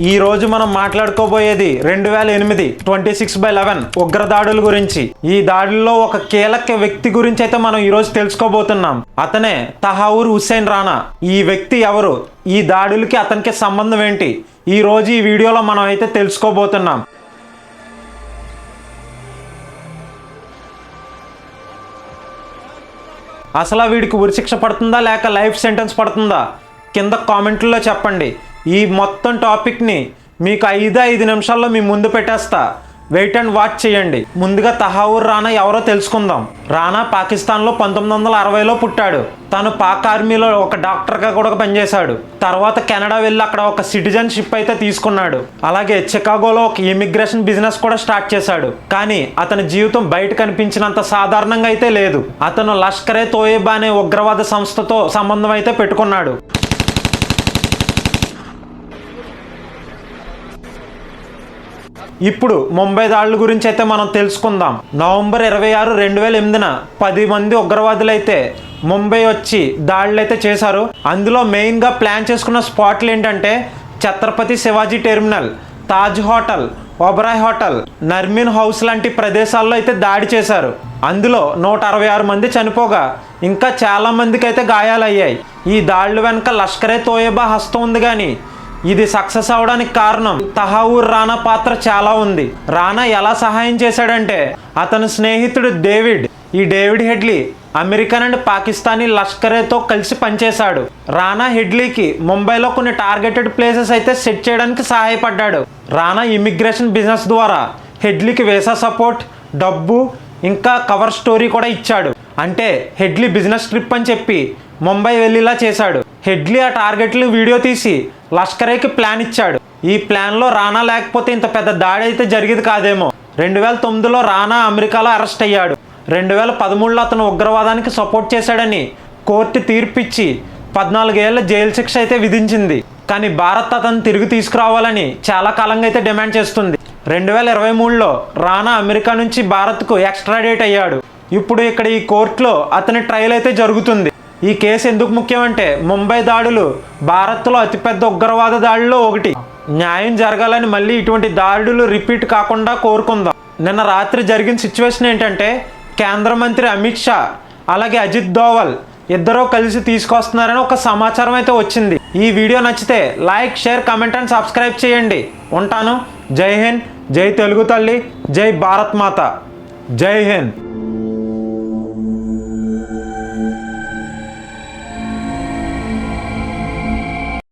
ఈ రోజు మనం మాట్లాడుకోబోయేది రెండు వేల ఎనిమిది ట్వంటీ సిక్స్ బై లెవెన్ ఉగ్రదాడుల గురించి. ఈ దాడుల్లో ఒక కీలక వ్యక్తి గురించి అయితే మనం ఈ రోజు తెలుసుకోబోతున్నాం. అతనే తహావూర్ హుస్సేన్ రాణా. ఈ వ్యక్తి ఎవరు? ఈ దాడులకి అతనికి సంబంధం ఏంటి? ఈ రోజు ఈ వీడియోలో మనం అయితే తెలుసుకోబోతున్నాం. అసలు వీడికి ఉరిశిక్ష పడుతుందా లేక లైఫ్ సెంటెన్స్ పడుతుందా? కింద కామెంట్లో చెప్పండి. ఈ మొత్తం టాపిక్ని మీకు ఐదు ఐదు నిమిషాల్లో మీ ముందు పెట్టేస్తా. వెయిట్ అండ్ వాచ్ చేయండి. ముందుగా తహావూర్ రాణా ఎవరో తెలుసుకుందాం. రాణా పాకిస్తాన్లో పంతొమ్మిది వందల అరవైలో పుట్టాడు. తను పాక్ ఆర్మీలో ఒక డాక్టర్గా కూడా పనిచేశాడు. తర్వాత కెనడా వెళ్ళి అక్కడ ఒక సిటిజన్షిప్ అయితే తీసుకున్నాడు. అలాగే చికాగోలో ఒక ఇమిగ్రేషన్ బిజినెస్ కూడా స్టార్ట్ చేశాడు. కానీ అతని జీవితం బయట కనిపించినంత సాధారణంగా అయితే లేదు. అతను లష్కరే తోయేబా అనే ఉగ్రవాద సంస్థతో సంబంధం అయితే పెట్టుకున్నాడు. ఇప్పుడు ముంబై దాడుల గురించి అయితే మనం తెలుసుకుందాం. నవంబర్ ఇరవై ఆరు రెండు వేల ఎనిమిదిన పది మంది ఉగ్రవాదులు అయితే ముంబై వచ్చి దాడులు అయితే చేశారు. అందులో మెయిన్గా ప్లాన్ చేసుకున్న స్పాట్లు ఏంటంటే Chhatrapati Shivaji terminal Taj hotel Oberoi hotel Nariman house లాంటి ప్రదేశాల్లో అయితే దాడి చేశారు. అందులో నూట అరవై ఆరు మంది చనిపోగా ఇంకా చాలా మందికి అయితే గాయాలయ్యాయి. ఈ దాడుల వెనుక లష్కరే తోయబా హస్తం ఉంది కానీ ఇది సక్సెస్ అవడానికి కారణం. తహావూర్ రానా పాత్ర చాలా ఉంది. రానా ఎలా సహాయం చేశాడంటే అతని స్నేహితుడు డేవిడ్ ఈ David Headley American and Pakistani లష్కరేతో కలిసి పనిచేశాడు. రానా హెడ్లీకి ముంబైలో కొన్ని టార్గెటెడ్ ప్లేసెస్ అయితే సెట్ చేయడానికి సహాయపడ్డాడు. రానా ఇమిగ్రేషన్ బిజినెస్ ద్వారా హెడ్లీకి వేసా సపోర్ట్ డబ్బు ఇంకా కవర్ స్టోరీ కూడా ఇచ్చాడు. అంటే హెడ్లీ బిజినెస్ ట్రిప్ అని చెప్పి ముంబై వెళ్ళేలా చేశాడు. హెడ్లీ ఆ టార్గెట్లు వీడియో తీసి లష్కరేకి ప్లాన్ ఇచ్చాడు. ఈ ప్లాన్లో రానా లేకపోతే ఇంత పెద్ద దాడి అయితే జరిగేది కాదేమో. రెండు వేల తొమ్మిదిలో రానా అమెరికాలో అరెస్ట్ అయ్యాడు. రెండు వేల పదమూడులో అతను ఉగ్రవాదానికి సపోర్ట్ చేశాడని కోర్టు తీర్పిచ్చి పద్నాలుగేళ్ళ జైలు శిక్ష అయితే విధించింది. కానీ భారత్ అతను తిరిగి తీసుకురావాలని చాలా కాలంగా అయితే డిమాండ్ చేస్తుంది. రెండు వేల ఇరవై మూడులో రానా అమెరికా నుంచి భారత్కు ఎక్స్ట్రాడేట్ అయ్యాడు. ఇప్పుడు ఇక్కడ ఈ కోర్టులో అతని ట్రయల్ అయితే జరుగుతుంది. ఈ కేసు ఎందుకు ముఖ్యమంటే ముంబై దాడులు భారత్లో అతిపెద్ద ఉగ్రవాద దాడుల్లో ఒకటి. న్యాయం జరగాలని మళ్ళీ ఇటువంటి దాడులు రిపీట్ కాకుండా కోరుకుందాం. నిన్న రాత్రి జరిగిన సిచ్యువేషన్ ఏంటంటే కేంద్ర మంత్రి అమిత్ షా అలాగే అజిత్ దోవల్ ఇద్దరూ కలిసి తీసుకొస్తున్నారని ఒక సమాచారం అయితే వచ్చింది. ఈ వీడియో నచ్చితే like share comment and subscribe చేయండి. ఉంటాను. జై హింద్. జై తెలుగు తల్లి. జై భారత్ మాత. జై హింద్.